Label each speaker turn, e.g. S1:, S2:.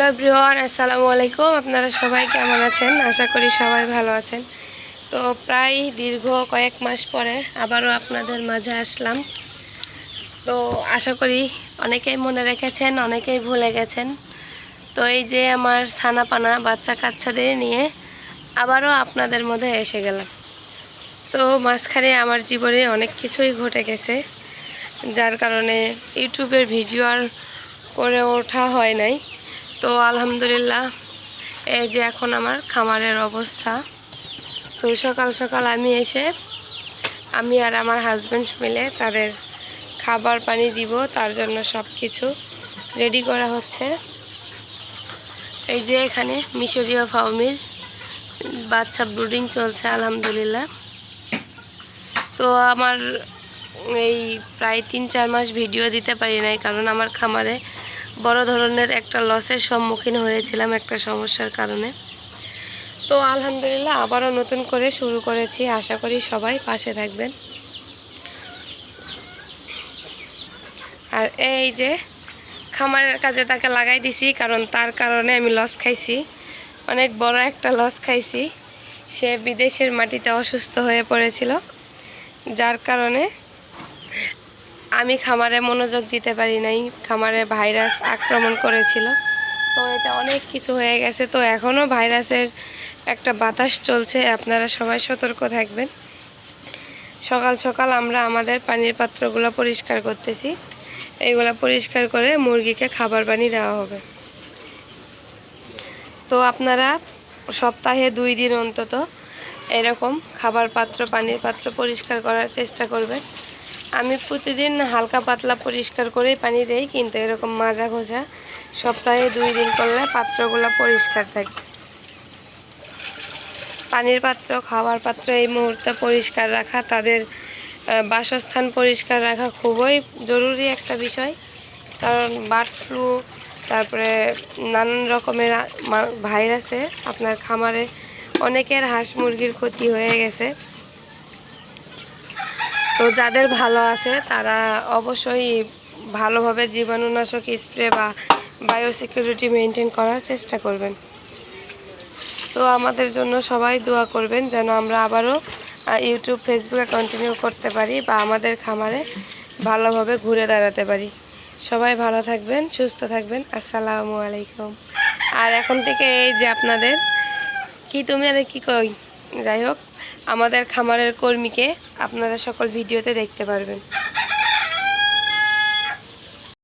S1: Hello ব্রিওয়ান আসসালামু আলাইকুম। আপনারা সবাই কেমন আছেন? আশা করি সবাই ভালো আছেন। তো প্রায় দীর্ঘ কয়েক মাস পরে আবারও আপনাদের মাঝে আসলাম। তো আশা করি অনেকেই মনে রেখেছেন, অনেকেই ভুলে গেছেন। তো এই যে আমার ছানাপানা বাচ্চা কাচ্চাদের নিয়ে আবারও আপনাদের মধ্যে এসে গেলাম। তো মাঝখানে আমার জীবনে অনেক কিছুই ঘটে গেছে, যার কারণে ইউটিউবের ভিডিও আর করে ওঠা হয় নাই। তো আলহামদুলিল্লাহ, এই যে এখন আমার খামারের অবস্থা। তো সকাল সকাল আমি এসে, আমি আর আমার হাজব্যান্ড মিলে তাদের খাবার পানি দিব, তার জন্য সব কিছু রেডি করা হচ্ছে। এই যে এখানে মিশরীয় ফাউমির বাচ্চা ব্রুডিং চলছে, আলহামদুলিল্লাহ। তো আমার এই প্রায় তিন চার মাস ভিডিও দিতে পারি নাই, কারণ আমার খামারে বড় ধরনের একটা লসের সম্মুখীন হয়েছিলাম একটা সমস্যার কারণে। তো আলহামদুলিল্লাহ আবারও নতুন করে শুরু করেছি। আশা করি সবাই পাশে থাকবেন। আর এই যে খামারের কাজে তাকে লাগাই দিছি, কারণ তার কারণে আমি লস খাইছি। অনেক বড় একটা লস খাইছি। সে বিদেশের মাটিতে অসুস্থ হয়ে পড়েছিল, যার কারণে আমি খামারে মনোযোগ দিতে পারি নাই। খামারে ভাইরাস আক্রমণ করেছিল। তো এতে অনেক কিছু হয়ে গেছে। তো এখনও ভাইরাসের একটা বাতাস চলছে। আপনারা সবাই সতর্ক থাকবেন। সকাল সকাল আমরা আমাদের পানির পাত্রগুলো পরিষ্কার করতেছি। এইগুলো পরিষ্কার করে মুরগিকে খাবার পানি দেওয়া হবে। তো আপনারা সপ্তাহে দুই দিন অন্তত এরকম খাবার পাত্র, পানির পাত্র পরিষ্কার করার চেষ্টা করবেন। আমি প্রতিদিন হালকা পাতলা পরিষ্কার করেই পানি দেই, কিন্তু এরকম মাজা ঘষা সপ্তাহে দুই দিন করলে পাত্রগুলো পরিষ্কার থাকে। পানির পাত্র খাবার পাত্র এই মুহূর্তে পরিষ্কার রাখা, তাদের বাসস্থান পরিষ্কার রাখা খুবই জরুরি একটা বিষয়। কারণ বার্ড ফ্লু, তারপরে নানান রকমের ভাইরাসে আপনার খামারে অনেকের হাঁস মুরগির ক্ষতি হয়ে গেছে। তো যাদের ভালো আছে, তারা অবশ্যই ভালোভাবে জীবাণুনাশক স্প্রে বা বায়োসিকিউরিটি মেনটেন করার চেষ্টা করবেন। তো আমাদের জন্য সবাই দোয়া করবেন যেন আমরা আবারও ইউটিউব ফেসবুকে কন্টিনিউ করতে পারি বা আমাদের খামারে ভালোভাবে ঘুরে দাঁড়াতে পারি। সবাই ভালো থাকবেন, সুস্থ থাকবেন। আসসালামু আলাইকুম। আর এখন থেকে এই যে আপনাদের, কি তুমি আরে কি কই? যাই হোক। আমাদের খামারের কর্মীকে আপনারা সকল ভিডিওতে দেখতে পারবেন।